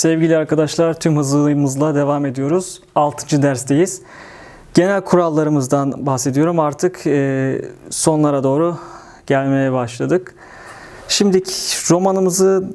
Sevgili arkadaşlar tüm hızımızla devam ediyoruz. 6. dersteyiz. Genel kurallarımızdan bahsediyorum. Artık e, sonlara doğru gelmeye başladık. Şimdi romanımızı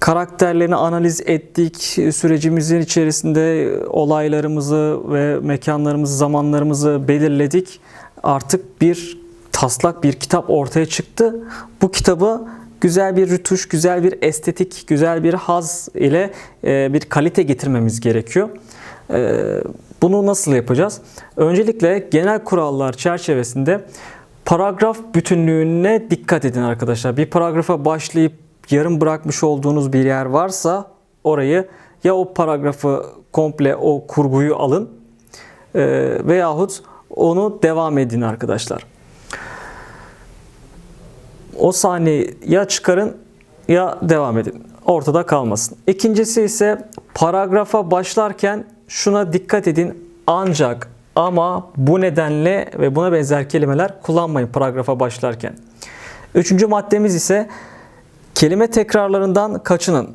karakterlerini analiz ettik. Sürecimizin içerisinde olaylarımızı ve mekanlarımızı, zamanlarımızı belirledik. Artık bir taslak bir kitap ortaya çıktı. Bu kitabı güzel bir rütuş, güzel bir estetik, güzel bir haz ile e, bir kalite getirmemiz gerekiyor. E, Bunu nasıl yapacağız? Öncelikle genel kurallar çerçevesinde paragraf bütünlüğüne dikkat edin arkadaşlar. Bir paragrafa başlayıp yarım bırakmış olduğunuz bir yer varsa orayı ya o paragrafı komple o kurguyu alın e, veyahut onu devam edin arkadaşlar. O sahneyi ya çıkarın ya devam edin. Ortada kalmasın. İkincisi ise paragrafa başlarken şuna dikkat edin. Ancak ama bu nedenle ve buna benzer kelimeler kullanmayın paragrafa başlarken. Üçüncü maddemiz ise kelime tekrarlarından kaçının.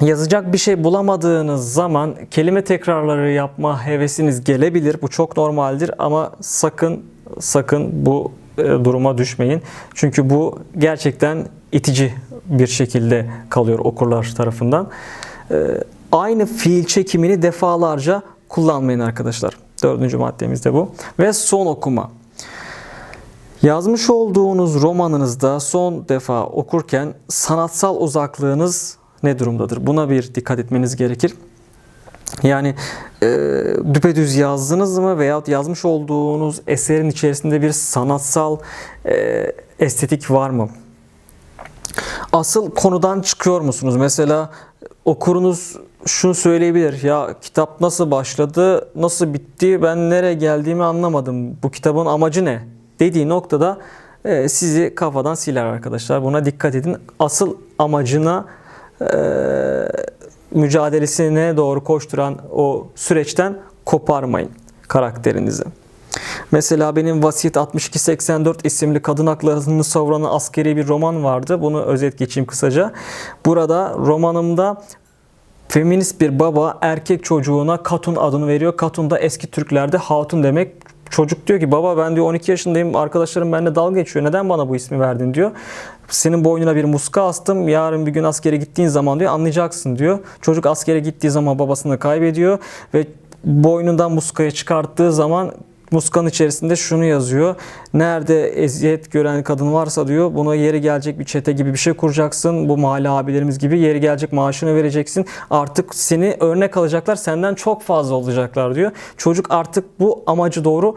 Yazacak bir şey bulamadığınız zaman kelime tekrarları yapma hevesiniz gelebilir. Bu çok normaldir ama sakın sakın bu duruma düşmeyin. Çünkü bu gerçekten itici bir şekilde kalıyor okurlar tarafından. E, aynı fiil çekimini defalarca kullanmayın arkadaşlar. Dördüncü maddemiz de bu. Ve son okuma. Yazmış olduğunuz romanınızda son defa okurken sanatsal uzaklığınız ne durumdadır? Buna bir dikkat etmeniz gerekir. Yani e, düpedüz yazdınız mı veyahut yazmış olduğunuz eserin içerisinde bir sanatsal e, estetik var mı? Asıl konudan çıkıyor musunuz? Mesela okurunuz şunu söyleyebilir. Ya kitap nasıl başladı, nasıl bitti, ben nereye geldiğimi anlamadım. Bu kitabın amacı ne? Dediği noktada e, sizi kafadan siler arkadaşlar. Buna dikkat edin. Asıl amacına e, mücadelesine doğru koşturan o süreçten koparmayın karakterinizi. Mesela benim Vasiyet 6284 isimli kadın haklarını savuran askeri bir roman vardı. Bunu özet geçeyim kısaca. Burada romanımda feminist bir baba erkek çocuğuna Katun adını veriyor. Katun da eski Türklerde hatun demek. Çocuk diyor ki baba ben diyor 12 yaşındayım arkadaşlarım benimle dalga geçiyor. Neden bana bu ismi verdin diyor. Senin boynuna bir muska astım. Yarın bir gün askere gittiğin zaman diyor anlayacaksın diyor. Çocuk askere gittiği zaman babasını kaybediyor ve boynundan muskayı çıkarttığı zaman muskanın içerisinde şunu yazıyor. Nerede eziyet gören kadın varsa diyor buna yeri gelecek bir çete gibi bir şey kuracaksın. Bu mahalle abilerimiz gibi yeri gelecek maaşını vereceksin. Artık seni örnek alacaklar. Senden çok fazla olacaklar diyor. Çocuk artık bu amacı doğru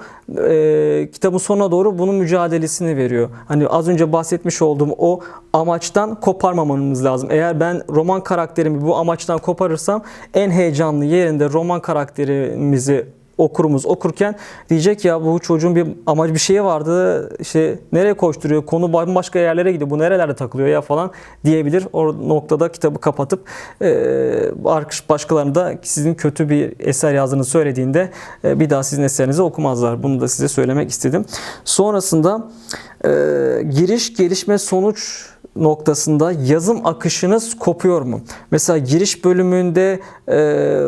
e, kitabın sonuna doğru bunun mücadelesini veriyor. Hani az önce bahsetmiş olduğum o amaçtan koparmamamız lazım. Eğer ben roman karakterimi bu amaçtan koparırsam en heyecanlı yerinde roman karakterimizi okurumuz okurken diyecek ya bu çocuğun bir amacı bir şeyi vardı işte nereye koşturuyor konu bambaşka yerlere gidiyor bu nerelerde takılıyor ya falan diyebilir. O noktada kitabı kapatıp e, başkalarını da sizin kötü bir eser yazdığını söylediğinde e, bir daha sizin eserinizi okumazlar. Bunu da size söylemek istedim. Sonrasında e, giriş gelişme sonuç noktasında yazım akışınız kopuyor mu? Mesela giriş bölümünde e,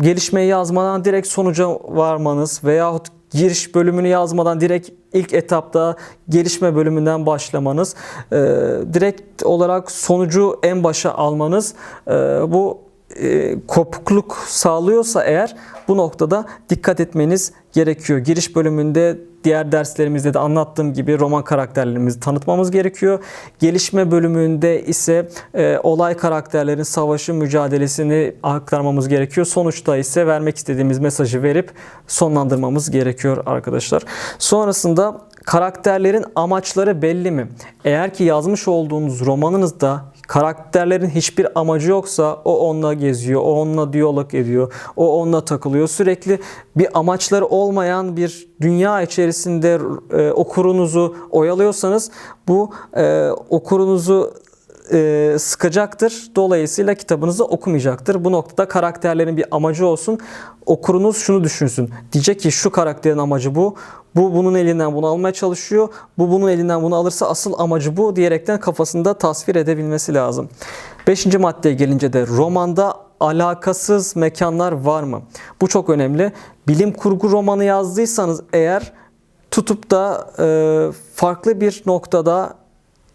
gelişmeyi yazmadan direkt sonuca varmanız veyahut giriş bölümünü yazmadan direkt ilk etapta gelişme bölümünden başlamanız, e, direkt olarak sonucu en başa almanız e, bu e, kopukluk sağlıyorsa eğer bu noktada dikkat etmeniz gerekiyor. Giriş bölümünde diğer derslerimizde de anlattığım gibi roman karakterlerimizi tanıtmamız gerekiyor. Gelişme bölümünde ise e, olay karakterlerin savaşı mücadelesini aktarmamız gerekiyor. Sonuçta ise vermek istediğimiz mesajı verip sonlandırmamız gerekiyor arkadaşlar. Sonrasında karakterlerin amaçları belli mi? Eğer ki yazmış olduğunuz romanınızda karakterlerin hiçbir amacı yoksa o onunla geziyor, o onunla diyalog ediyor, o onunla takılıyor. Sürekli bir amaçları olmayan bir dünya içerisinde e, okurunuzu oyalıyorsanız bu e, okurunuzu e, sıkacaktır. Dolayısıyla kitabınızı okumayacaktır. Bu noktada karakterlerin bir amacı olsun. Okurunuz şunu düşünsün. Diyecek ki şu karakterin amacı bu. Bu bunun elinden bunu almaya çalışıyor. Bu bunun elinden bunu alırsa asıl amacı bu diyerekten kafasında tasvir edebilmesi lazım. Beşinci maddeye gelince de romanda alakasız mekanlar var mı? Bu çok önemli. Bilim kurgu romanı yazdıysanız eğer tutup da e, farklı bir noktada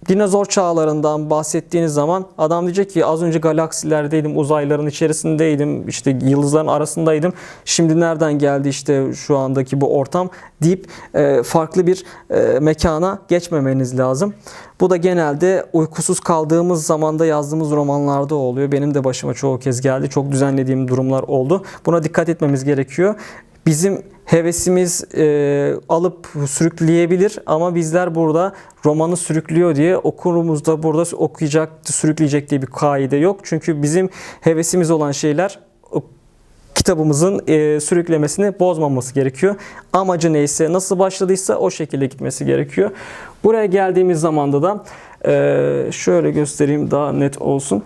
dinozor çağlarından bahsettiğiniz zaman adam diyecek ki az önce galaksilerdeydim, uzayların içerisindeydim, işte yıldızların arasındaydım. Şimdi nereden geldi işte şu andaki bu ortam deyip e, farklı bir e, mekana geçmemeniz lazım. Bu da genelde uykusuz kaldığımız zamanda yazdığımız romanlarda oluyor. Benim de başıma çoğu kez geldi. Çok düzenlediğim durumlar oldu. Buna dikkat etmemiz gerekiyor. Bizim hevesimiz e, alıp sürükleyebilir ama bizler burada romanı sürüklüyor diye okurumuz da burada okuyacak, sürükleyecek diye bir kaide yok. Çünkü bizim hevesimiz olan şeyler kitabımızın e, sürüklemesini bozmaması gerekiyor. Amacı neyse, nasıl başladıysa o şekilde gitmesi gerekiyor. Buraya geldiğimiz zamanda da e, şöyle göstereyim daha net olsun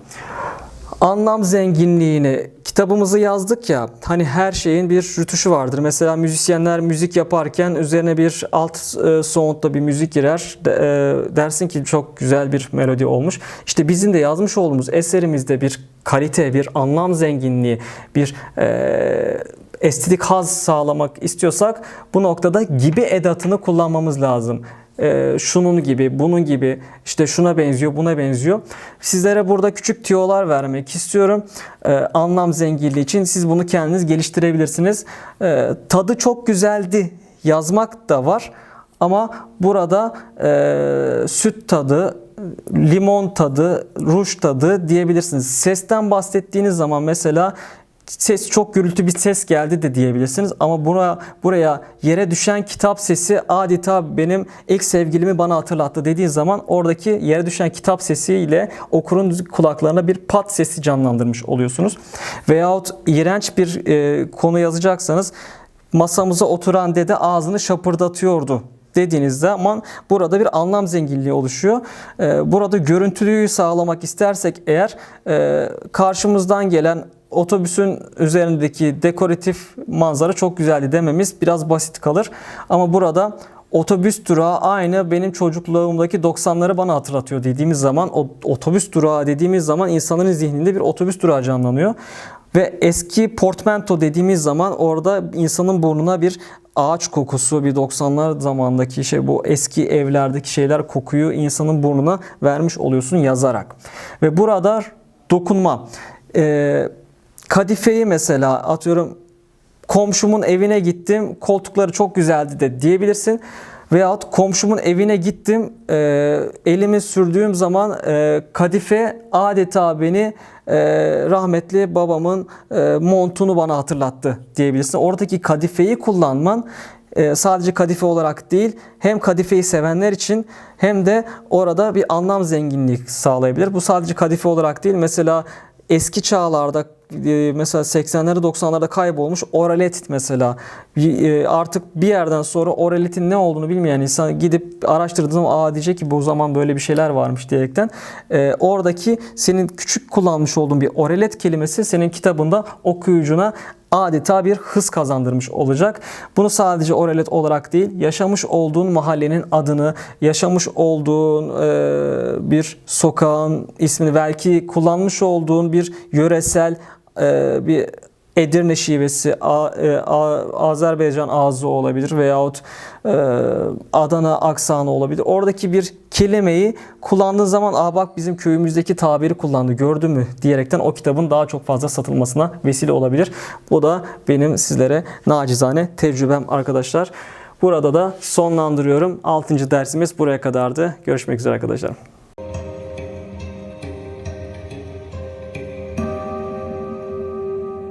anlam zenginliğini kitabımızı yazdık ya hani her şeyin bir rütuşu vardır. Mesela müzisyenler müzik yaparken üzerine bir alt e, sound'da bir müzik girer. De, e, dersin ki çok güzel bir melodi olmuş. İşte bizim de yazmış olduğumuz eserimizde bir kalite, bir anlam zenginliği, bir e, estetik haz sağlamak istiyorsak bu noktada gibi edatını kullanmamız lazım e, şunun gibi, bunun gibi, işte şuna benziyor, buna benziyor. Sizlere burada küçük tiyolar vermek istiyorum. E, anlam zenginliği için siz bunu kendiniz geliştirebilirsiniz. E, tadı çok güzeldi yazmak da var. Ama burada e, süt tadı, limon tadı, ruj tadı diyebilirsiniz. Sesten bahsettiğiniz zaman mesela ses çok gürültü bir ses geldi de diyebilirsiniz ama buna buraya yere düşen kitap sesi adeta benim ilk sevgilimi bana hatırlattı dediği zaman oradaki yere düşen kitap sesiyle okurun kulaklarına bir pat sesi canlandırmış oluyorsunuz. Veyahut iğrenç bir e, konu yazacaksanız masamıza oturan dede ağzını şapırdatıyordu dediğiniz zaman burada bir anlam zenginliği oluşuyor. Ee, Burada görüntülüyü sağlamak istersek eğer e, karşımızdan gelen otobüsün üzerindeki dekoratif manzara çok güzeldi dememiz biraz basit kalır. Ama burada otobüs durağı aynı benim çocukluğumdaki 90'ları bana hatırlatıyor dediğimiz zaman o otobüs durağı dediğimiz zaman insanların zihninde bir otobüs durağı canlanıyor. Ve eski portmanto dediğimiz zaman orada insanın burnuna bir ağaç kokusu, bir 90'lar zamandaki şey bu eski evlerdeki şeyler kokuyu insanın burnuna vermiş oluyorsun yazarak. Ve burada dokunma. Ee, kadifeyi mesela atıyorum komşumun evine gittim koltukları çok güzeldi de diyebilirsin. Veyahut komşumun evine gittim e, elimi sürdüğüm zaman e, kadife adeta beni e, rahmetli babamın e, montunu bana hatırlattı diyebilirsin. Oradaki kadifeyi kullanman e, sadece kadife olarak değil hem kadifeyi sevenler için hem de orada bir anlam zenginliği sağlayabilir. Bu sadece kadife olarak değil mesela eski çağlarda e, mesela 80'lerde 90'larda kaybolmuş oralet mesela. E, artık bir yerden sonra oraletin ne olduğunu bilmeyen insan gidip araştırdığı zaman aa diyecek ki bu zaman böyle bir şeyler varmış diyerekten. E, oradaki senin küçük kullanmış olduğun bir oralet kelimesi senin kitabında okuyucuna adeta bir hız kazandırmış olacak. Bunu sadece oralet olarak değil, yaşamış olduğun mahallenin adını, yaşamış olduğun e, bir sokağın ismini, belki kullanmış olduğun bir yöresel e, bir Edirne şivesi, A, e, A, Azerbaycan ağzı olabilir veyahut e, Adana aksanı olabilir. Oradaki bir kelimeyi kullandığı zaman Aa bak bizim köyümüzdeki tabiri kullandı gördün mü diyerekten o kitabın daha çok fazla satılmasına vesile olabilir. Bu da benim sizlere nacizane tecrübem arkadaşlar. Burada da sonlandırıyorum. 6. dersimiz buraya kadardı. Görüşmek üzere arkadaşlar.